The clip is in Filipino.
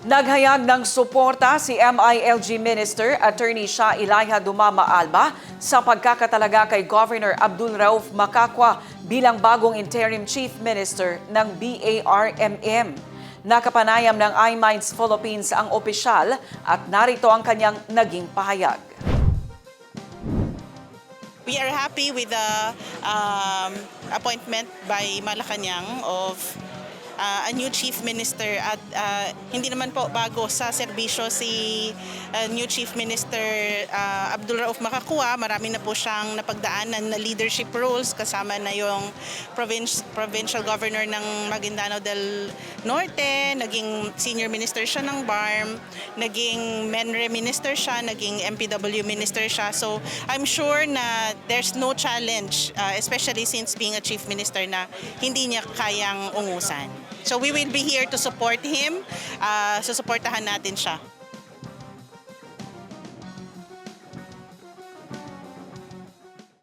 Naghayag ng suporta si MILG Minister Attorney Shah Ilaya Dumama Alba sa pagkakatalaga kay Governor Abdul Rauf Makakwa bilang bagong interim chief minister ng BARMM. Nakapanayam ng iMinds Philippines ang opisyal at narito ang kanyang naging pahayag. We are happy with the um, appointment by Malacanang of uh, a new chief minister at uh, hindi naman po bago sa serbisyo si uh, new chief minister uh, Abdul Rauf Makakua. Marami na po siyang napagdaanan na leadership roles kasama na yung province, provincial governor ng Maguindanao del Norte, naging senior minister siya ng BARM, naging MENRE minister siya, naging MPW minister siya. So I'm sure na there's no challenge, uh, especially since being a chief minister na hindi niya kayang ungusan. So we will be here to support him, uh, susuportahan natin siya.